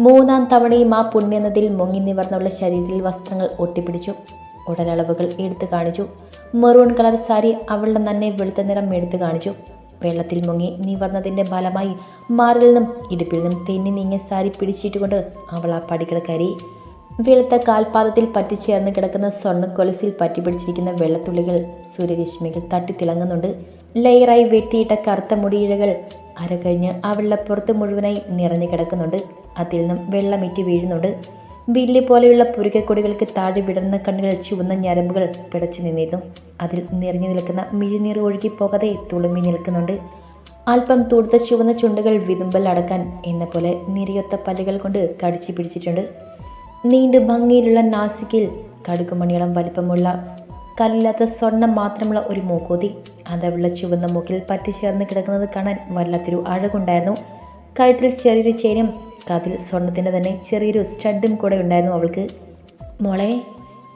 മൂന്നാം തവണയും ആ പുണ്യനദിയിൽ മുങ്ങി നിവർന്നുള്ള ശരീരത്തിൽ വസ്ത്രങ്ങൾ ഒട്ടിപ്പിടിച്ചു. ഉടലളവുകൾ എടുത്തു കാണിച്ചു. മെറൂൺ കളർ സാരി അവളുടെ നന്നെ വെളുത്ത നിറം എടുത്തു കാണിച്ചു. വെള്ളത്തിൽ മുങ്ങി നിവർന്നതിന്റെ ഫലമായി മാറിൽ നിന്നും ഇടുപ്പിൽ നിന്നും തെന്നി നീങ്ങിയ സാരി പിടിച്ചിട്ടുകൊണ്ട് അവൾ ആ പടികൾ കയറി. വെളുത്ത കാൽപാദത്തിൽ പറ്റിച്ചേർന്ന് കിടക്കുന്ന സ്വർണക്കൊലസിൽ പറ്റിപ്പിടിച്ചിരിക്കുന്ന വെള്ളത്തുള്ളികൾ സൂര്യരശ്മികൾ തട്ടിത്തിളങ്ങുന്നുണ്ട്. ലെയറായി വെട്ടിയിട്ട കറുത്ത മുടിയിഴകൾ അര കഴിഞ്ഞ് വെള്ളപ്പുറത്ത് പുറത്ത് മുഴുവനായി നിറഞ്ഞു കിടക്കുന്നുണ്ട്. അതിൽ നിന്നും വെള്ളമിറ്റി വീഴുന്നുണ്ട്. വില്ലി പോലെയുള്ള പുരുക്കക്കൊടികൾക്ക് താഴെ വിടർന്ന കണ്ണുകൾ ചുവന്ന ഞരമ്പുകൾ പിടച്ചു നിന്നിരുന്നു. അതിൽ നിറഞ്ഞു നിൽക്കുന്ന മിഴിനീർ ഒഴുകി പോകാതെ തുളുമ്പി നിൽക്കുന്നുണ്ട്. അല്പം തൂടുത്ത ചുവന്ന ചുണ്ടുകൾ വിതുമ്പൽ അടക്കാൻ എന്ന പോലെ നിരയൊത്ത പല്ലുകൾ കൊണ്ട് കടിച്ചു പിടിച്ചിട്ടുണ്ട്. നീണ്ടു ഭംഗിയിലുള്ള നാസിക്കിൽ കടുകുമണിയോളം വലിപ്പമുള്ള കല്ലില്ലാത്ത സ്വർണം മാത്രമുള്ള ഒരു മൂക്കോതി. അതവിള ചുവന്ന മൂക്കിൽ പറ്റിച്ചേർന്ന് കിടക്കുന്നത് കാണാൻ വല്ലാത്തൊരു അഴകുണ്ടായിരുന്നു. കഴുത്തിൽ ചെറിയൊരു ചെയിനും കാതിൽ സ്വർണത്തിന്റെ തന്നെ ചെറിയൊരു സ്റ്റഡും കൂടെ ഉണ്ടായിരുന്നു അവൾക്ക്. മോളെ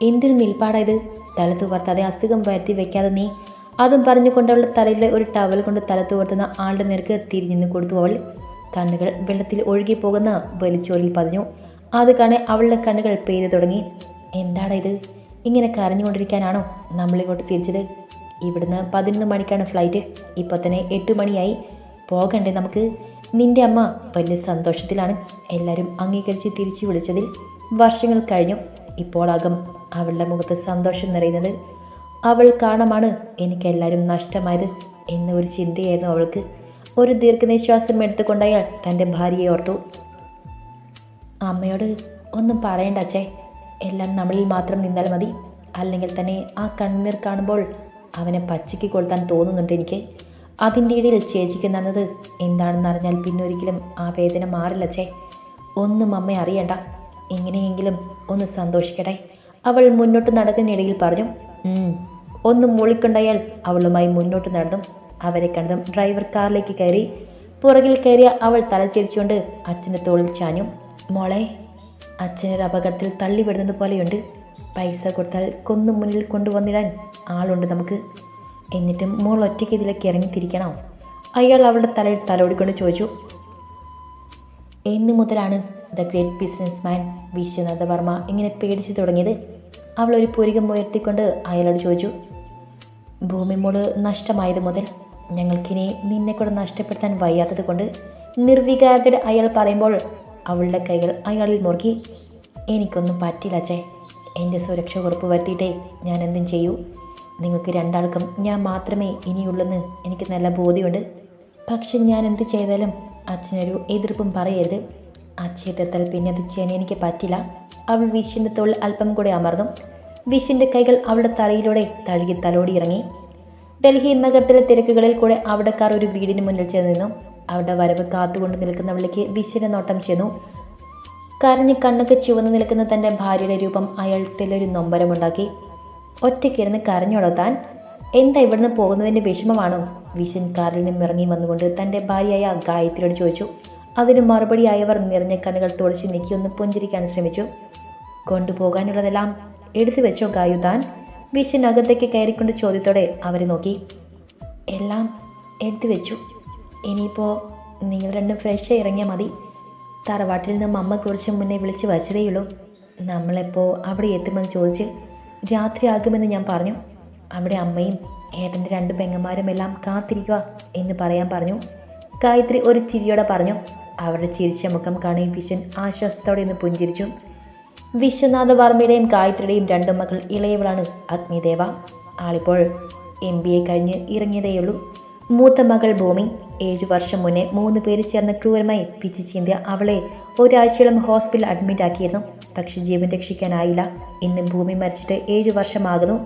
എന്തൊരു നിൽപ്പാടായത് തല തുവർത്താതെ അസുഖം വരുത്തി വെക്കാതെ നീ. അതും പറഞ്ഞുകൊണ്ട് അവളുടെ തലയിലെ ഒരു ടവൽ കൊണ്ട് തല തുവർത്തുന്ന ആളുടെ നേർക്ക് തിരിഞ്ഞു കൊടുത്തു അവൾ. കണ്ണുകൾ വെള്ളത്തിൽ ഒഴുകിപ്പോകുന്ന വലിച്ചോലിൽ പതിഞ്ഞു. അത് കാണെ അവളുടെ കണ്ണുകൾ പെയ്തു തുടങ്ങി. എന്താണ് ഇത്? ഇങ്ങനെ കരഞ്ഞുകൊണ്ടിരിക്കാനാണോ നമ്മളിങ്ങോട്ട് തിരിച്ചത്? ഇവിടുന്ന് പതിനൊന്ന് മണിക്കാണ് ഫ്ലൈറ്റ്. ഇപ്പോൾ തന്നെ എട്ട് മണിയായി. പോകണ്ടേ നമുക്ക്? നിന്റെ അമ്മ വലിയ സന്തോഷത്തിലാണ് എല്ലാവരും അംഗീകരിച്ച് തിരിച്ചു വിളിച്ചതിൽ. വർഷങ്ങൾ കഴിഞ്ഞു. ഇപ്പോഴാകും അവളുടെ മുഖത്ത് സന്തോഷം നിറയുന്നത്. അവൾ കാണമാണ് എനിക്കെല്ലാവരും നഷ്ടമായത് എന്ന ഒരു ചിന്തയായിരുന്നു അവൾക്ക്. ഒരു ദീർഘനിശ്വാസം എടുത്തുകൊണ്ടയാൾ തന്റെ ഭാര്യയെ ഓർത്തു. അമ്മയോട് ഒന്നും പറയണ്ട അച്ഛേ. എല്ലാം നമ്മളിൽ മാത്രം നിന്നാൽ മതി. അല്ലെങ്കിൽ തന്നെ ആ കണ്ണീർ കാണുമ്പോൾ അവനെ പച്ചയ്ക്ക് കൊളുത്താൻ തോന്നുന്നുണ്ട് എനിക്ക്. അതിന്റെ ഇടയിൽ ചേച്ചിക്ക് നടന്നത് എന്താണെന്ന് അറിഞ്ഞാൽ പിന്നെ ഒരിക്കലും ആ വേദന മാറില്ല അച്ഛേ. ഒന്നും അമ്മ അറിയണ്ട. എങ്ങനെയെങ്കിലും ഒന്ന് സന്തോഷിക്കട്ടെ. അവൾ മുന്നോട്ട് നടക്കുന്നിടയിൽ പറഞ്ഞു. ഒന്ന് മൂളിക്കൊണ്ടയാൽ അവളുമായി മുന്നോട്ട് നടന്നു അവരെ കണ്ടതും ഡ്രൈവർ കാറിലേക്ക് കയറി. പുറകിൽ കയറിയ അവൾ തലചിരിച്ചുകൊണ്ട് അച്ഛന്റെ തോളിൽ ചാഞ്ഞു. മോളെ അച്ഛനൊരു അപകടത്തിൽ തള്ളിവിടുന്നത് പോലെയുണ്ട്. പൈസ കൊടുത്താൽ കൊന്നു മുന്നിൽ കൊണ്ടുവന്നിടാൻ ആളുണ്ട് നമുക്ക്. എന്നിട്ടും മോൾ ഒറ്റയ്ക്ക് ഇതിലേക്ക് ഇറങ്ങിത്തിരിക്കണോ അയാൾ അവളുടെ തലയിൽ തലോടിക്കൊണ്ട് ചോദിച്ചു. എന്ന് മുതലാണ് the great businessman Vishwanatha Varma ഇങ്ങനെ പേടിച്ചു തുടങ്ങിയത്? അവൾ ഒരു പുരികം ഉയർത്തിക്കൊണ്ട് അയാളോട് ചോദിച്ചു. ഭൂമി മോൾ നഷ്ടമായത് മുതൽ ഞങ്ങൾക്കിനി നിന്നെ കൂടെ നഷ്ടപ്പെടുത്താൻ വയ്യാത്തത് കൊണ്ട് നിർവികാരതയുടെ അയാൾ പറയുമ്പോൾ അവളുടെ കൈകൾ അയാളിൽ മുറുക്കി. എനിക്കൊന്നും പറ്റില്ല അച്ഛേ. എന്റെ സുരക്ഷ ഉറപ്പ് വരുത്തിയിട്ടേ ഞാൻ എന്തും ചെയ്യൂ. നിങ്ങൾക്ക് രണ്ടാൾക്കും ഞാൻ മാത്രമേ ഇനിയുള്ളെന്ന് എനിക്ക് നല്ല ബോധ്യമുണ്ട്. പക്ഷെ ഞാൻ എന്ത് ചെയ്താലും അച്ഛനൊരു എതിർപ്പും പറയരുത്. അച്ഛയെ എതിർത്താൽ പിന്നെ അത് ചെയ്യാൻ എനിക്ക് പറ്റില്ല. അവൾ വിഷിന്റെ തോളിൽ അല്പം കൂടെ അമർന്നു. വിഷിന്റെ കൈകൾ അവളുടെ തലയിലൂടെ തഴുകി തലോടി ഇറങ്ങി ഡൽഹി നഗരത്തിലെ തിരക്കുകളിൽ കൂടെ അവിടെക്കാർ ഒരു വീടിന് മുന്നിൽ ചെന്ന് നിന്നു. അവരുടെ വരവ് കാത്തുകൊണ്ട് നിൽക്കുന്നവളിലേക്ക് വിഷിന്റെ നോട്ടം ചെന്നു കരഞ്ഞ് കണ്ണൊക്കെ ചുവന്ന് നിൽക്കുന്ന തന്റെ ഭാര്യയുടെ രൂപം അയാൾ തെല്ലൊരു നൊമ്പരമുണ്ടാക്കി. ഒറ്റയ്ക്കിരുന്ന് കരഞ്ഞോടോ താൻ എന്താ ഇവിടുന്ന് പോകുന്നതിന്റെ വിഷമമാണോ? വിശൻ കാറിൽ നിന്നും ഇറങ്ങി വന്നുകൊണ്ട് തന്റെ ഭാര്യയായ ഗായത്രിയോട് ചോദിച്ചു. അതിന് മറുപടിയായവർ നിറഞ്ഞ കണ്ണുകൾ തുളച്ച് നീക്കി ഒന്ന് പുഞ്ചിരിക്കാൻ ശ്രമിച്ചു. കൊണ്ടുപോകാനുള്ളതെല്ലാം എടുത്തു വെച്ചോ ഗായു താൻ? വിഷൻ അകത്തേക്ക് കയറിക്കൊണ്ട് ചോദ്യത്തോടെ അവരെ നോക്കി. എല്ലാം എടുത്തു വെച്ചു. ഇനിയിപ്പോൾ നിങ്ങൾ രണ്ടും ഫ്രഷ് ഇറങ്ങിയാൽ മതി. തറവാട്ടിൽ നിന്ന് അമ്മ കുറച്ച് മുന്നേ വിളിച്ച് വച്ചതേയുള്ളൂ നമ്മളെപ്പോൾ അവിടെ എത്തുമെന്ന് ചോദിച്ച് രാത്രിയാകുമെന്ന് ഞാൻ പറഞ്ഞു. അവിടെ അമ്മയും ഏട്ടന്റെ രണ്ട് പെങ്ങന്മാരും എല്ലാം കാത്തിരിക്കുക എന്ന് പറയാൻ പറഞ്ഞു. ഗായത്രി ഒരു ചിരിയോടെ പറഞ്ഞു. അവരുടെ ചിരിച്ച മുഖം കാണി വിശ്വൻ ആശ്വാസത്തോടെ ഒന്ന് പുഞ്ചിരിച്ചു. വിശ്വനാഥ വർമ്മയുടെയും ഗായത്രിയുടെയും രണ്ടു മക്കൾ ഇളയവളാണ് അഗ്നിദേവ. ആളിപ്പോൾ എം ബി എ കഴിഞ്ഞ് ഇറങ്ങിയതേയുള്ളൂ. മൂത്ത മകൾ ഭൂമി. ഏഴു വർഷം മുന്നേ മൂന്ന് പേര് ചേർന്ന് ക്രൂരമായി പിച്ചു ചീന്തിയ അവളെ ഒരാഴ്ചയോളം ഹോസ്പിറ്റലിൽ അഡ്മിറ്റ് ആക്കിയിരുന്നു. പക്ഷെ ജീവൻ രക്ഷിക്കാനായില്ല. ഇന്ന് ഭൂമി മരിച്ചിട്ട് ഏഴു വർഷമാകുന്നു.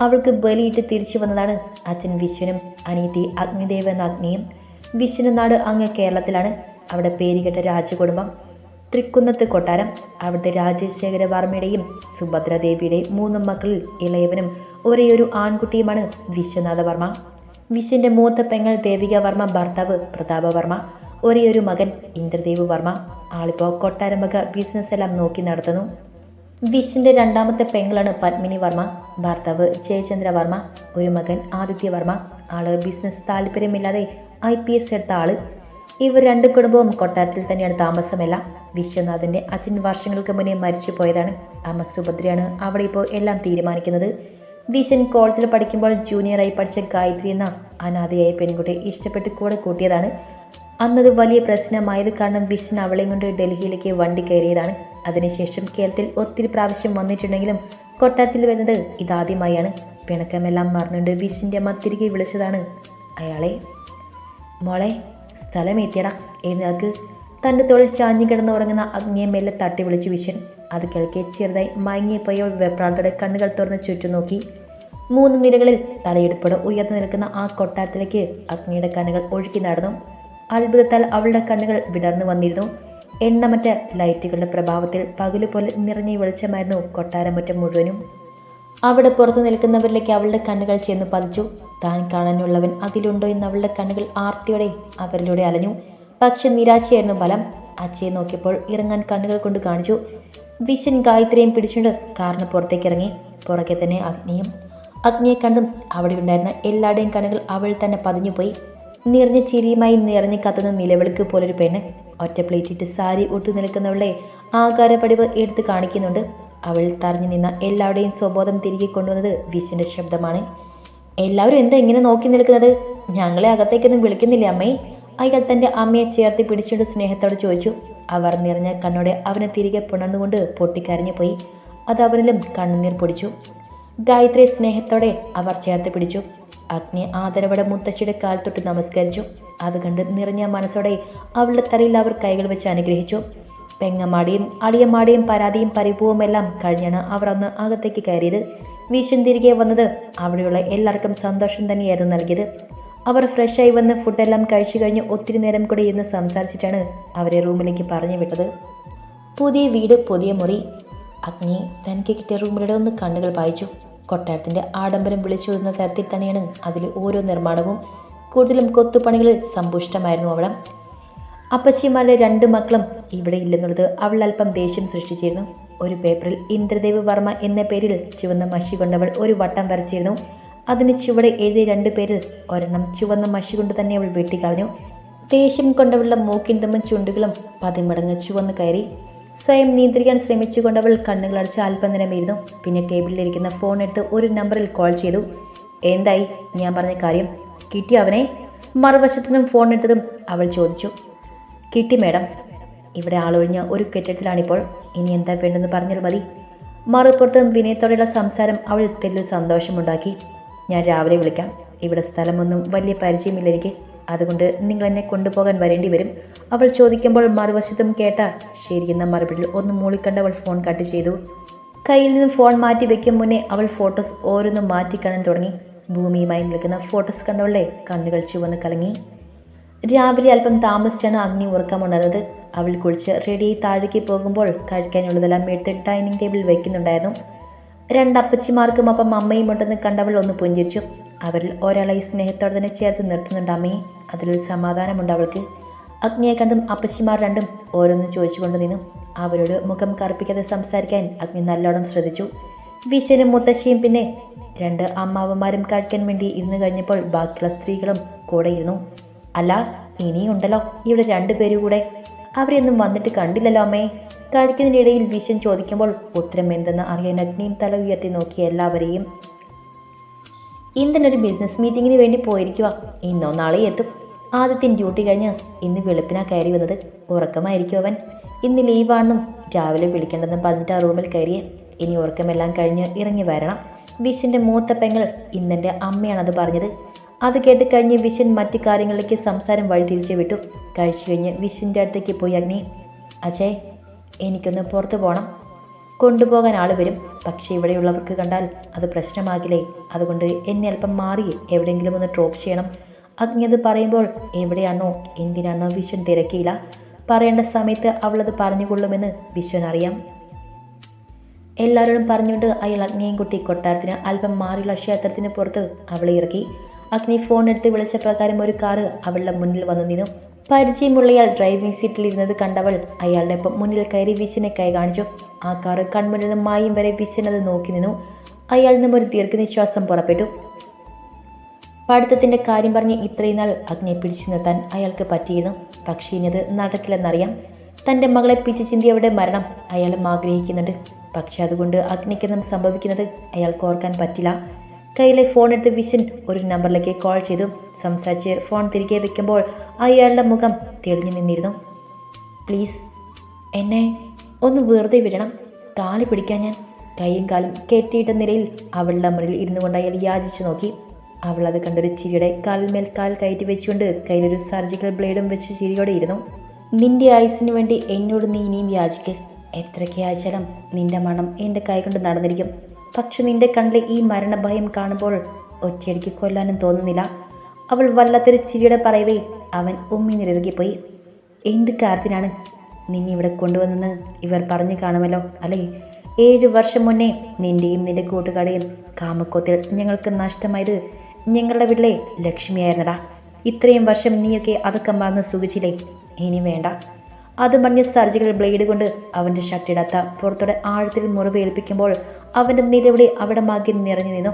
അവൾക്ക് ബലിയിട്ട് തിരിച്ചു വന്നതാണ് അച്ഛൻ വിശ്വനും അനീതി അഗ്നിദേവ് എന്ന അഗ്നിയും. വിശ്വനും നാട് അങ്ങ് കേരളത്തിലാണ്. അവിടെ പേരുകെട്ട രാജകുടുംബം. തൃക്കുന്നത്ത് കൊട്ടാരം. അവിടുത്തെ രാജശേഖര വർമ്മയുടെയും സുഭദ്രദേവിയുടെയും മൂന്ന് മക്കളിൽ ഇളയവനും ഒരേയൊരു ആൺകുട്ടിയുമാണ് വിശ്വനാഥ വർമ്മ വിശ്വന്റെ മൂത്ത പെങ്ങൾ ദേവിക വർമ്മ ഭർത്താവ് പ്രതാപവർമ്മ ഒരേയൊരു മകൻ ഇന്ദ്രദേവ് വർമ്മ. ആളിപ്പോൾ കൊട്ടാരമ്പക ബിസിനസ് എല്ലാം നോക്കി നടത്തുന്നു. വിഷിന്റെ രണ്ടാമത്തെ പെങ്ങളാണ് പത്മിനി വർമ്മ ഭർത്താവ് ജയചന്ദ്ര വർമ്മ ഒരു മകൻ ആദിത്യ വർമ്മ. ആൾ ബിസിനസ് താല്പര്യമില്ലാതെ ഐ പി എസ് എടുത്ത ആൾ. ഇവർ രണ്ട് കുടുംബവും കൊട്ടാരത്തിൽ തന്നെയാണ് താമസമെല്ലാം. വിശ്വനാഥിന്റെ അച്ഛൻ വർഷങ്ങൾക്ക് മുന്നേ മരിച്ചു പോയതാണ് അമ്മ സുഭദ്രയാണ് അവിടെ ഇപ്പോൾ എല്ലാം തീരുമാനിക്കുന്നത്. വിഷൻ കോളേജിൽ പഠിക്കുമ്പോൾ ജൂനിയറായി പഠിച്ച ഗായത്രി എന്ന അനാഥയായ പെൺകുട്ടിയെ ഇഷ്ടപ്പെട്ട് കൂടെ കൂട്ടിയതാണ്. അന്നത് വലിയ പ്രശ്നമായത് കാരണം വിഷൻ അവളെയും കൊണ്ട് ഡൽഹിയിലേക്ക് വണ്ടി കയറിയതാണ്. അതിനുശേഷം കേരളത്തിൽ ഒത്തിരി പ്രാവശ്യം വന്നിട്ടുണ്ടെങ്കിലും കൊട്ടാരത്തിൽ വരുന്നത് ഇതാദ്യമായാണ്. പിണക്കമെല്ലാം മറന്നുകൊണ്ട് വിഷിന്റെ അമ്മ തിരികെ വിളിച്ചതാണ് അയാളെ. മോളെ സ്ഥലം എത്തിയടാ. എഴുന്നേൽക്ക്. തന്റെ തോളിൽ ചാഞ്ഞു കിടന്നുറങ്ങുന്ന അഗ്നിയെ മെല്ലെ തട്ടി വിളിച്ചു വിഷൻ അത് കേൾക്കെ ചെറുതായി മയങ്ങിപ്പോയവൾ വെപ്രാളത്തോടെ കണ്ണുകൾ തുറന്ന് ചുറ്റും നോക്കി. മൂന്ന് നിരകളിൽ തലയെടുപ്പോടെ ഉയർന്നു നിൽക്കുന്ന ആ കൊട്ടാരത്തിലേക്ക് അഗ്നിയുടെ കണ്ണുകൾ ഒഴുക്കി നടന്നു. അത്ഭുതത്താൽ അവളുടെ കണ്ണുകൾ വിടർന്നു വന്നിരുന്നു. എണ്ണമറ്റ ലൈറ്റുകളുടെ പ്രഭാവത്തിൽ പകൽ പോലെ നിറഞ്ഞ വെളിച്ചമായിരുന്നു കൊട്ടാരമുറ്റം മുഴുവനും. അവിടെ പുറത്തു നിൽക്കുന്നവരിലേക്ക് അവളുടെ കണ്ണുകൾ ചെന്ന് പതിച്ചു. താൻ കാണാനുള്ളവൻ അതിലുണ്ടോ എന്ന് അവളുടെ കണ്ണുകൾ ആർത്തിയോടെ അവരിലൂടെ അലഞ്ഞു. പക്ഷെ നിരാശയായിരുന്നു ബലം. അച്ഛയെ നോക്കിയപ്പോൾ ഇറങ്ങാൻ കണ്ണുകൾ കൊണ്ട് കാണിച്ചു. വിഷൻ ഗായത്രിയും പിടിച്ചുകൊണ്ട് കാറിന് പുറത്തേക്ക് ഇറങ്ങി. പുറകെ തന്നെ അഗ്നിയും. അഗ്നിയെ കണ്ടും അവിടെ ഉണ്ടായിരുന്ന എല്ലാവരുടെയും കണ്ണുകൾ അവൾ തന്നെ പതിഞ്ഞുപോയി. നിറഞ്ഞ ചിരിയുമായി നിറഞ്ഞു കത്തുന്ന നിലവിളിക്ക് പോലൊരു പെണ്ണ്. ഒറ്റ പ്ലേറ്റിട്ട് സാരി ഒത്തു നിൽക്കുന്നവളെ ആകാരപടിവ് എടുത്ത് കാണിക്കുന്നുണ്ട്. അവൾ തറഞ്ഞു നിന്ന എല്ലാവരുടെയും സ്വബോധം തിരികെ കൊണ്ടുവന്നത് വിശുവിന്റെ ശബ്ദമാണ്. എല്ലാവരും എന്താ ഇങ്ങനെ നോക്കി നിൽക്കുന്നത്? ഞങ്ങളെ അകത്തേക്കൊന്നും വിളിക്കുന്നില്ലേ അമ്മേ? അയാൾ തന്റെ അമ്മയെ ചേർത്ത് പിടിച്ചുകൊണ്ട് സ്നേഹത്തോട് ചോദിച്ചു. അവർ നിറഞ്ഞ കണ്ണോടെ അവനെ തിരികെ പുണർന്നുകൊണ്ട് പൊട്ടിക്കരഞ്ഞു പോയി. അത് അവനിലും കണ്ണുനീർ പൊടിച്ചു. ഗായത്രി സ്നേഹത്തോടെ അവർ ചേർത്ത് പിടിച്ചു. അഗ്നി ആദരവോടെ മുത്തശ്ശിയുടെ കാൽ തൊട്ട് നമസ്കരിച്ചു. അത് കണ്ട് നിറഞ്ഞ മനസ്സോടെ അവളുടെ തലയിൽ അവർ കൈകൾ വെച്ച് അനുഗ്രഹിച്ചു. പെങ്ങമാടിയും അളിയമാടിയും പരാതിയും പരിഭവവും എല്ലാം കഴിഞ്ഞാണ് അവർ അന്ന് അകത്തേക്ക് കയറിയത്. വിശ്വം തിരികെ വന്നത് അവിടെയുള്ള എല്ലാവർക്കും സന്തോഷം തന്നെയായിരുന്നു നൽകിയത്. അവർ ഫ്രഷായി വന്ന് ഫുഡെല്ലാം കഴിച്ചു കഴിഞ്ഞ് ഒത്തിരി നേരം കൂടി ഇരുന്ന് സംസാരിച്ചിട്ടാണ് അവരെ റൂമിലേക്ക് പറഞ്ഞു വിട്ടത്. പുതിയ വീട് പുതിയ മുറി. അഗ്നി തനിക്ക് കിട്ടിയ റൂമിലൂടെ ഒന്ന് കണ്ണുകൾ വായിച്ചു കൊട്ടാരത്തിന്റെ ആഡംബരം വിളിച്ചോതുന്ന തരത്തിൽ തന്നെയാണ് അതിൽ ഓരോ നിർമ്മാണവും. കൂടുതലും കൊത്തുപണികളിൽ സമ്പുഷ്ടമായിരുന്നു അവിടം അപ്പച്ചിമാരുടെ രണ്ട് മക്കളും ഇവിടെ ഇല്ലെന്നുള്ളത് അവൾ അല്പം ദേഷ്യം സൃഷ്ടിച്ചിരുന്നു. ഒരു പേപ്പറിൽ ഇന്ദ്രദേവ് വർമ്മ എന്ന പേരിൽ ചുവന്ന മഷി കൊണ്ടവൾ ഒരു വട്ടം വരച്ചിരുന്നു. അതിന് ചുവടെ എഴുതിയ രണ്ടു പേരിൽ ഒരെണ്ണം ചുവന്ന മഷി കൊണ്ട് തന്നെ അവൾ വെട്ടിക്കളഞ്ഞു. ദേഷ്യം കൊണ്ടവളുടെ മൂക്കിൻ തുമ്പും ചുണ്ടുകളും പതിമടങ്ങ് ചുവന്ന് കയറി. സ്വയം നിയന്ത്രിക്കാൻ ശ്രമിച്ചുകൊണ്ടവൾ കണ്ണുകളടച്ച് അല്പനേരം ഇരുന്നു പിന്നെ ടേബിളിലിരിക്കുന്ന ഫോൺ എടുത്ത് ഒരു നമ്പറിൽ കോൾ ചെയ്തു. എന്തായി? ഞാൻ പറഞ്ഞ കാര്യം. കിട്ടി അവനെ? മറുവശത്തു നിന്നും ഫോൺ എടുത്തതും അവൾ ചോദിച്ചു. കിട്ടി മേഡം. ഇവിടെ ആളൊഴിഞ്ഞ ഒരു കെട്ടിടത്തിലാണിപ്പോൾ. ഇനി എന്താ വേണ്ടെന്ന് പറഞ്ഞാൽ മതി. മറുപുറത്തും വിനയത്തോടെയുള്ള സംസാരം അവൾ തെല്ലിൽ സന്തോഷമുണ്ടാക്കി. ഞാൻ രാവിലെ വിളിക്കാം. ഇവിടെ സ്ഥലമൊന്നും വലിയ പരിചയമില്ല എനിക്ക് അതുകൊണ്ട് നിങ്ങൾ എന്നെ കൊണ്ടുപോകാൻ വരേണ്ടി വരും. അവൾ ചോദിക്കുമ്പോൾ മറുവശത്തും കേട്ട ശരിയെന്ന മറുപടിയിൽ ഒന്ന് മൂളിക്കണ്ടവൾ ഫോൺ കട്ട് ചെയ്തു. കയ്യിൽ നിന്ന് ഫോൺ മാറ്റി വെക്കും മുന്നേ അവൾ ഫോട്ടോസ് ഓരോന്നും മാറ്റിക്കാണാൻ തുടങ്ങി. ഭൂമിയുമായി നിൽക്കുന്ന ഫോട്ടോസ് കണ്ടവളെ കണ്ണുകൾ ചുവന്ന് കലങ്ങി. രാവിലെ അല്പം താമസിച്ചാണ് അഗ്നി ഉറക്കമുണർന്നത് അവൾ കുളിച്ച് റെഡിയായി താഴേക്ക് പോകുമ്പോൾ കഴിക്കാനുള്ളതെല്ലാം എടുത്ത് ഡൈനിങ് ടേബിളിൽ വയ്ക്കുന്നുണ്ടായിരുന്നു രണ്ടപ്പച്ചിമാർക്കും അപ്പം അമ്മയും ഉണ്ടെന്ന് കണ്ടവൾ ഒന്ന് പുഞ്ചിരിച്ചു. അവരിൽ ഒരാളെ സ്നേഹത്തോടെ തന്നെ ചേർത്ത് നിർത്തുന്നുണ്ട് അമ്മയെ അതിലൊരു സമാധാനമുണ്ട് അവൾക്ക്. അഗ്നിയെ കണ്ടും അപ്പച്ചിമാർ രണ്ടും ഓരോന്ന് ചോദിച്ചുകൊണ്ട് നിന്നു. അവരോട് മുഖം കറുപ്പിക്കാതെ സംസാരിക്കാൻ അഗ്നി നല്ലോണം ശ്രദ്ധിച്ചു. വിശനും മുത്തശ്ശിയും പിന്നെ രണ്ട് അമ്മാവന്മാരും കഴിക്കാൻ വേണ്ടി ഇരുന്ന് കഴിഞ്ഞപ്പോൾ ബാക്കിയുള്ള സ്ത്രീകളും കൂടെ ഇരുന്നു. അല്ല ഇനിയുണ്ടല്ലോ. ഇവിടെ രണ്ടുപേരും കൂടെ അവരെയൊന്നും വന്നിട്ട് കണ്ടില്ലല്ലോ അമ്മേ. കഴിക്കുന്നതിനിടയിൽ വിഷൻ ചോദിക്കുമ്പോൾ ഉത്തരം എന്തെന്ന് അറിയാൻ അഗ്നിയും തല ഉയർത്തി നോക്കിയ എല്ലാവരെയും. ഇന്നൊരു ബിസിനസ് മീറ്റിങ്ങിന് വേണ്ടി പോയിരിക്കുക ഇന്നോ നാളെ എത്തും. ആദ്യത്തെ ഡ്യൂട്ടി കഴിഞ്ഞ് ഇന്ന് വെളുപ്പിനാ കയറി വന്നത്. ഉറക്കമായിരിക്കും അവൻ. ഇന്ന് ലീവാണെന്നും രാവിലെ വിളിക്കേണ്ടെന്നും പറഞ്ഞിട്ട് ആ റൂമിൽ കയറി ഇനി ഉറക്കമെല്ലാം കഴിഞ്ഞ് ഇറങ്ങി വരണം. വിശന്റെ മൂത്ത പെങ്ങൾ ഇന്നെന്റെ അമ്മയാണത് പറഞ്ഞത്. അത് കേട്ട് കഴിഞ്ഞ് വിശൻ മറ്റു കാര്യങ്ങളിലേക്ക് സംസാരം വഴി തിരിച്ചു വിട്ടു. കഴിച്ചു കഴിഞ്ഞ് വിശ്വന്റെ അടുത്തേക്ക് പോയി അഗ്നി. അജയ് എനിക്കൊന്ന് പുറത്തു പോകണം കൊണ്ടുപോകാൻ ആൾ വരും. പക്ഷേ ഇവിടെയുള്ളവർക്ക് കണ്ടാൽ അത് പ്രശ്നമാകില്ലേ? അതുകൊണ്ട് എന്നെ അല്പം മാറി എവിടെയെങ്കിലും ഒന്ന് ഡ്രോപ്പ് ചെയ്യണം. അഗ്നി അത് പറയുമ്പോൾ എവിടെയാണോ എന്തിനാണോ വിശ്വൻ തിരക്കിയില്ല. പറയേണ്ട സമയത്ത് അവളത് പറഞ്ഞുകൊള്ളുമെന്ന് വിശ്വൻ അറിയാം. എല്ലാവരോടും പറഞ്ഞുകൊണ്ട് അയാൾ അഗ്നിയും കുട്ടി കൊട്ടാരത്തിന് അല്പം മാറിയുള്ള ക്ഷേത്രത്തിന് പുറത്ത് അവളെ ഇറക്കി. അഗ്നി ഫോൺ എടുത്ത് വിളിച്ച പ്രകാരം ഒരു കാറ് അവളുടെ മുന്നിൽ വന്നു നിന്നു. പരിചയമുള്ളയാൾ ഡ്രൈവിംഗ് സീറ്റിൽ ഇരുന്നത് കണ്ടവൾ അയാളുടെ ഒപ്പം മുന്നിൽ കയറി വിശനെ കൈ കാണിച്ചു. ആ കാറ് കൺമുന്നിൽ നിന്ന് മായും വരെ വിശൻ നോക്കി നിന്നു. അയാൾ നിന്നും ഒരു ദീർഘനിശ്വാസം പുറപ്പെട്ടു. പഠിത്തത്തിന്റെ കാര്യം പറഞ്ഞ് ഇത്രയും നാൾ അഗ്നിയെ പിടിച്ചു നിർത്താൻ അയാൾക്ക് പറ്റിയിരുന്നു. പക്ഷേ ഇനിയത് നടക്കില്ലെന്നറിയാം. തന്റെ മകളെ പിച്ചു ചിന്തിയവരുടെ മരണം അയാളും ആഗ്രഹിക്കുന്നുണ്ട്. പക്ഷെ അതുകൊണ്ട് അഗ്നിക്കൊന്നും സംഭവിക്കുന്നത് അയാൾക്ക് ഓർക്കാൻ പറ്റില്ല. കയ്യിലെ ഫോൺ എടുത്ത് വിശൻ ഒരു നമ്പറിലേക്ക് കോൾ ചെയ്തു. സംസാരിച്ച് ഫോൺ തിരികെ വെക്കുമ്പോൾ അയാളുടെ മുഖം തെളിഞ്ഞു നിന്നിരുന്നു. പ്ലീസ് എന്നെ ഒന്ന് വെറുതെ വിടണം. കാലി പിടിക്കാൻ ഞാൻ. കൈയും കാലും കെട്ടിയിട്ട നിലയിൽ അവളുടെ മുന്നിൽ ഇരുന്നു കൊണ്ട് അയാൾ യാചിച്ചു നോക്കി. അവൾ കണ്ടൊരു ചിരിയുടെ കാലിന്മേൽ കാൽ കയറ്റി വെച്ചുകൊണ്ട് കയ്യിലൊരു സർജിക്കൽ ബ്ലേഡും വെച്ച് ചിരിയോടെ ഇരുന്നു. നിന്റെ ആയുസിന് വേണ്ടി എന്നോട് നീ ഇനിയും യാചിക്കൽ എത്രയ്ക്ക് അയച്ചാലും നിന്റെ മണം എന്റെ കൈ കൊണ്ട് നടന്നിരിക്കും. പക്ഷെ നിന്റെ കണ്ണിലെ ഈ മരണഭയം കാണുമ്പോൾ ഒറ്റയടിക്ക് കൊല്ലാനും തോന്നുന്നില്ല. അവൾ വല്ലാത്തൊരു ചിരിയുടെ പറയവേ അവൻ ഉമ്മി നിരകിപ്പോയി എന്ത് കാര്യത്തിനാണ് നിന്നെ ഇവിടെ കൊണ്ടുവന്നെന്ന് ഇവർ പറഞ്ഞു കാണുമല്ലോ അല്ലേ? ഏഴ് വർഷം മുന്നേ നിന്റെയും നിന്റെ കൂട്ടുകാരുടെയും കാമക്കോത്തിൽ ഞങ്ങൾക്ക് നഷ്ടമായത് ഞങ്ങളുടെ വീട്ടിലെ ലക്ഷ്മിയായിരുന്നടാ. ഇത്രയും വർഷം നീയൊക്കെ അതൊക്കെ മറന്ന് സുഖിച്ചില്ലേ? ഇനി വേണ്ട. അത് മറിഞ്ഞ സർജിക്കൽ ബ്ലേഡ് കൊണ്ട് അവന്റെ ഷർട്ടിടാത്ത പുറത്തോടെ ആഴത്തിൽ മുറിവ് ഏൽപ്പിക്കുമ്പോൾ അവന്റെ നിലവിളി അവിടെ മാക്കി നിറഞ്ഞു നിന്നു.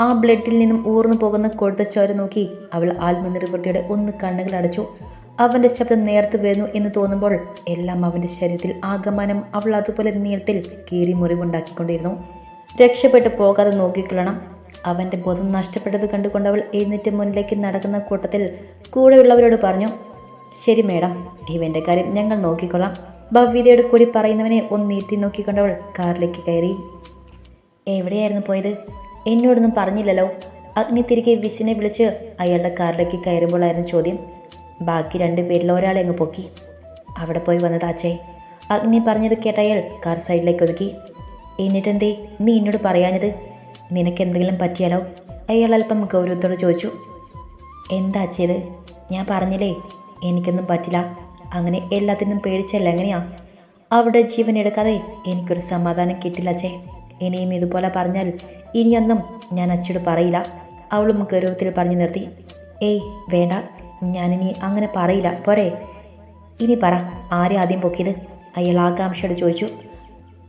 ആ ബ്ലഡിൽ നിന്നും ഊർന്നു പോകുന്ന കൊടുത്ത ചോര നോക്കി അവൾ ആത്മനിർവൃത്തിയുടെ ഒന്ന് കണ്ണുകൾ അടച്ചു. അവന്റെ ശബ്ദം നേർത്ത് വരുന്നു എന്ന് തോന്നുമ്പോൾ എല്ലാം അവന്റെ ശരീരത്തിൽ ആഗമനം അവൾ അതുപോലെ നീളത്തിൽ കീറി മുറിവുണ്ടാക്കിക്കൊണ്ടിരുന്നു. രക്ഷപ്പെട്ട് പോകാതെ നോക്കിക്കൊള്ളണം. അവന്റെ ബോധം നഷ്ടപ്പെട്ടത് കണ്ടുകൊണ്ട് അവൾ എഴുന്നേറ്റ് മുന്നിലേക്ക് നടക്കുന്ന കൂട്ടത്തിൽ കൂടെയുള്ളവരോട് പറഞ്ഞു ശരി മേഡം ഇവന്റെ കാര്യം ഞങ്ങൾ നോക്കിക്കൊള്ളാം. ഭവ്യതയോട് കൂടി പറയുന്നവനെ ഒന്ന് നീട്ടി നോക്കിക്കൊണ്ടവൾ കാറിലേക്ക് കയറി. എവിടെയായിരുന്നു പോയത്? എന്നോടൊന്നും പറഞ്ഞില്ലല്ലോ. അഗ്നി തിരികെ വിശിനെ വിളിച്ച് അയാളുടെ കാറിലേക്ക് കയറുമ്പോഴായിരുന്നു ചോദ്യം. ബാക്കി രണ്ട് പേരിൽ ഒരാളെ അങ്ങ് പൊക്കി. അവിടെ പോയി വന്നത് അച്ഛേ അഗ്നി പറഞ്ഞത് കേട്ട അയാൾ കാർ സൈഡിലേക്ക് ഒതുക്കി. എന്നിട്ടെന്തേ? നീ എന്നോട് പറയാഞ്ഞത്? നിനക്ക് എന്തെങ്കിലും പറ്റിയാലോ? അയാൾ അല്പം ഗൗരവത്തോട് ചോദിച്ചു. എന്താ അച്ഛത് ഞാൻ പറഞ്ഞില്ലേ എനിക്കൊന്നും പറ്റില്ല. അങ്ങനെ എല്ലാത്തിനും പേടിച്ചല്ല എങ്ങനെയാ? അവിടെ ജീവൻ എടുക്കാതെ എനിക്കൊരു സമാധാനം കിട്ടില്ല അച്ഛേ ഇനിയും ഇതുപോലെ പറഞ്ഞാൽ ഇനിയൊന്നും ഞാൻ അച്ഛനോട് പറയില്ല. അവളും ഗൗരവത്തിൽ പറഞ്ഞു നിർത്തി. ഏയ് വേണ്ട. ഞാനിനി അങ്ങനെ പറയില്ല. പോരെ. ഇനി പറ. ആരെ ആദ്യം പൊക്കിയത്? അയാൾ ആകാംക്ഷയോട് ചോദിച്ചു.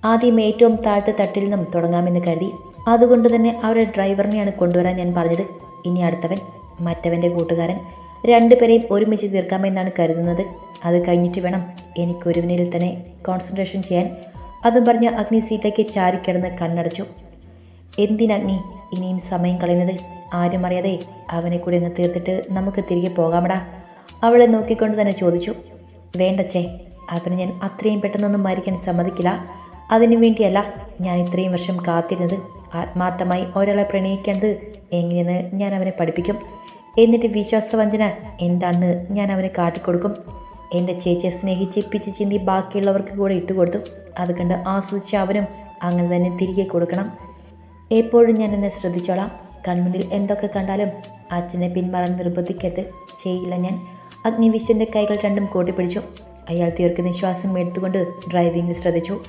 ആദ്യം ഏറ്റവും താഴത്തെ തട്ടിൽ നിന്നും തുടങ്ങാമെന്ന് കരുതി. അതുകൊണ്ട് തന്നെ അവരുടെ ഡ്രൈവറിനെയാണ് കൊണ്ടുവരാൻ ഞാൻ പറഞ്ഞത്. ഇനി അടുത്തവൻ മറ്റവന്റെ കൂട്ടുകാരൻ രണ്ടുപേരെയും ഒരുമിച്ച് തീർക്കാമെന്നാണ് കരുതുന്നത്. അത് കഴിഞ്ഞിട്ട് വേണം എനിക്കൊരുവിനിൽ തന്നെ കോൺസെൻട്രേഷൻ ചെയ്യാൻ. അതും പറഞ്ഞ് അഗ്നി സീറ്റിലേക്ക് ചാരിക്കിടന്ന് കണ്ണടച്ചു. എന്തിനഗ്നി? ഇനിയും സമയം കളയുന്നത്? ആരും അറിയാതെ അവനെ കൂടി അങ്ങ് തീർത്തിട്ട് നമുക്ക് തിരികെ പോകാമടാ. അവളെ നോക്കിക്കൊണ്ട് തന്നെ ചോദിച്ചു. വേണ്ടച്ചേ അവന് ഞാൻ അത്രയും പെട്ടെന്നൊന്നും മരിക്കാൻ സമ്മതിക്കില്ല. അതിനു വേണ്ടിയല്ല ഞാൻ ഇത്രയും വർഷം കാത്തിരുന്നത്. ആത്മാർത്ഥമായി ഒരാളെ പ്രണയിക്കേണ്ടത് എങ്ങനെയെന്ന് ഞാൻ അവനെ പഠിപ്പിക്കും. എന്നിട്ട് വിശ്വാസവഞ്ചന എന്താണെന്ന് ഞാൻ അവന് കാട്ടിക്കൊടുക്കും. എന്റെ ചേച്ചിയെ സ്നേഹിച്ച് ഇപ്പിച്ച് ചിന്തി ബാക്കിയുള്ളവർക്ക് കൂടെ ഇട്ടുകൊടുത്തു അത് കണ്ട് ആസ്വദിച്ച് അവനും അങ്ങനെ തന്നെ തിരികെ കൊടുക്കണം. എപ്പോഴും ഞാൻ എന്നെ ശ്രദ്ധിച്ചോളാം. കൺമുന്നിൽ എന്തൊക്കെ കണ്ടാലും അച്ഛനെ പിന്മാറാൻ നിർബന്ധിക്കരുത്. ചെയ്യില്ല ഞാൻ. അഗ്നിവിശ്വന്റെ കൈകൾ രണ്ടും കൂട്ടിപ്പിടിച്ചു. അയാൾ ദീർഘനിശ്വാസം എടുത്തുകൊണ്ട് ഡ്രൈവിംഗിൽ ശ്രദ്ധിച്ചു.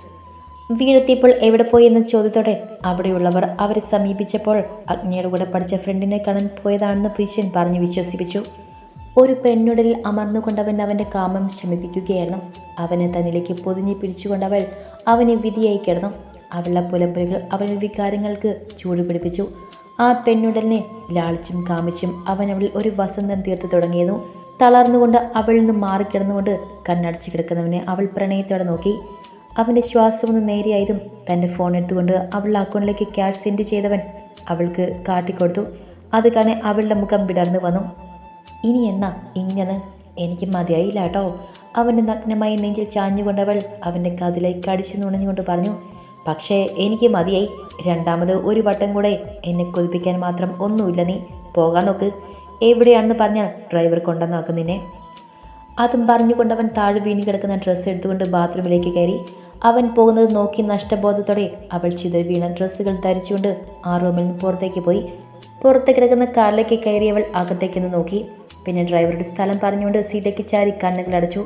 വീഴത്തിയപ്പോൾ എവിടെ പോയി എന്ന ചോദ്യത്തോടെ അവിടെയുള്ളവർ അവരെ സമീപിച്ചപ്പോൾ അഗ്നിയുടെ കൂടെ പഠിച്ച ഫ്രണ്ടിനെ കാണാൻ പോയതാണെന്ന് വിശ്വൻ പറഞ്ഞു വിശ്വസിപ്പിച്ചു. ഒരു പെണ്ണുടലിൽ അമർന്നുകൊണ്ടവൻ അവന്റെ കാമം ശമിപ്പിക്കുകയായിരുന്നു. അവനെ തന്നിലേക്ക് പൊതിഞ്ഞു പിടിച്ചുകൊണ്ടവൾ അവനെ വിധിയായി കിടന്നു. അവളുടെ പുലപ്പുലകൾ അവന്റെ വികാരങ്ങൾക്ക് ചൂടുപിടിപ്പിച്ചു ആ പെണ്ണുടലിനെ ലാളിച്ചും കാമിച്ചും അവൻ അവളിൽ ഒരു വസന്തം തീർത്തു തുടങ്ങിയിരുന്നു. തളർന്നുകൊണ്ട് അവളിൽ നിന്ന് മാറിക്കിടന്നുകൊണ്ട് കണ്ണടച്ചു കിടക്കുന്നവനെ അവൾ പ്രണയത്തോടെ നോക്കി. അവന്റെ ശ്വാസമൊന്ന് നേരെയായതും തന്റെ ഫോൺ എടുത്തുകൊണ്ട് അവളുടെ അക്കൗണ്ടിലേക്ക് ക്യാഷ് സെൻഡ് ചെയ്തവൻ അവൾക്ക് കാട്ടിക്കൊടുത്തു. അത് കാണെ അവളുടെ മുഖം വിടർന്നു വന്നു. ഇനി എന്നാ ഇങ്ങനെ? എനിക്ക് മതിയായില്ല കേട്ടോ. അവന്റെ നഗ്നമായി നെഞ്ചിൽ ചാഞ്ഞുകൊണ്ടവൾ അവന്റെ കാതിലേക്ക് അടിച്ചു നുണഞ്ഞുകൊണ്ട് പറഞ്ഞു പക്ഷേ എനിക്ക് മതിയായി. രണ്ടാമത് ഒരു വട്ടം കൂടെ എന്നെ കൊതിപ്പിക്കാൻ മാത്രം ഒന്നുമില്ല നീ. പോകാൻ നോക്ക്. എവിടെയാണെന്ന് പറഞ്ഞാൽ ഡ്രൈവർ കൊണ്ടുവന്നാക്കും നിന്നെ അതും പറഞ്ഞുകൊണ്ടവൻ താഴെ വീണു കിടക്കുന്ന ഡ്രസ്സ് എടുത്തുകൊണ്ട് ബാത്റൂമിലേക്ക് കയറി. അവൻ പോകുന്നത് നോക്കി നഷ്ടബോധത്തോടെ അവൾ ചിതറി വീണ ഡ്രസ്സുകൾ ധരിച്ചുകൊണ്ട് ആ റൂമിൽ നിന്ന് പുറത്തേക്ക് പോയി. പുറത്ത് കിടക്കുന്ന കാറിലേക്ക് കയറിയവൾ അകത്തേക്കൊന്ന് നോക്കി. പിന്നെ ഡ്രൈവറുടെ സ്ഥലം പറഞ്ഞുകൊണ്ട് സീറ്റേക്ക് ചാരി കണ്ണുകൾ അടച്ചു.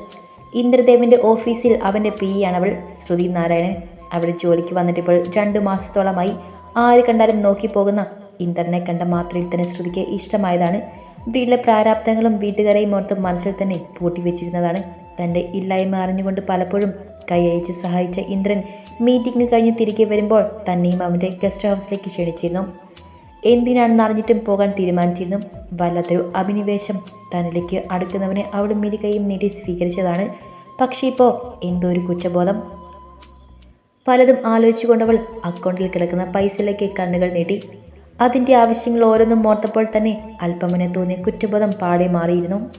ഇന്ദ്രദേവന്റെ ഓഫീസിൽ അവന്റെ പി ആണവൾ ശ്രുതി നാരായണൻ അവിടെ ജോലിക്ക് വന്നിട്ടിപ്പോൾ രണ്ട് മാസത്തോളമായി. ആര് കണ്ടാലും നോക്കി പോകുന്ന ഇന്ദ്രനെ കണ്ട മാത്രയിൽ തന്നെ ശ്രുതിക്ക് ഇഷ്ടമായതാണ്. വീട്ടിലെ പ്രാരാബ്ദങ്ങളും വീട്ടുകാരെയും ഓർത്ത് മനസ്സിൽ തന്നെ പൂട്ടിവെച്ചിരുന്നതാണ് തന്റെ ഇല്ലായ്മ അറിഞ്ഞുകൊണ്ട് പലപ്പോഴും കൈയച്ച് സഹായിച്ച ഇന്ദ്രൻ മീറ്റിംഗ് കഴിഞ്ഞ് തിരികെ വരുമ്പോൾ തന്നെയും അവന്റെ ഗസ്റ്റ് ഹൗസിലേക്ക് ക്ഷണിച്ചിരുന്നു. എന്തിനാണെന്ന് അറിഞ്ഞിട്ടും പോകാൻ തീരുമാനിച്ചിരുന്നു. വല്ലാത്തൊരു അഭിനിവേശം തന്നിലേക്ക് അടുക്കുന്നവനെ അവൾ മിരികയും നീട്ടി സ്വീകരിച്ചതാണ്. പക്ഷേ ഇപ്പോൾ എന്തോ ഒരു കുറ്റബോധം. പലതും ആലോചിച്ചുകൊണ്ടവൾ അക്കൗണ്ടിൽ കിടക്കുന്ന പൈസയിലേക്ക് കണ്ണുകൾ നീട്ടി. അതിന്റെ ആവശ്യങ്ങൾ ഓരോന്നും ഓർത്തപ്പോൾ തന്നെ അല്പമനെ തോന്നിയ കുറ്റബോധം പാടെ മാറിയിരുന്നു.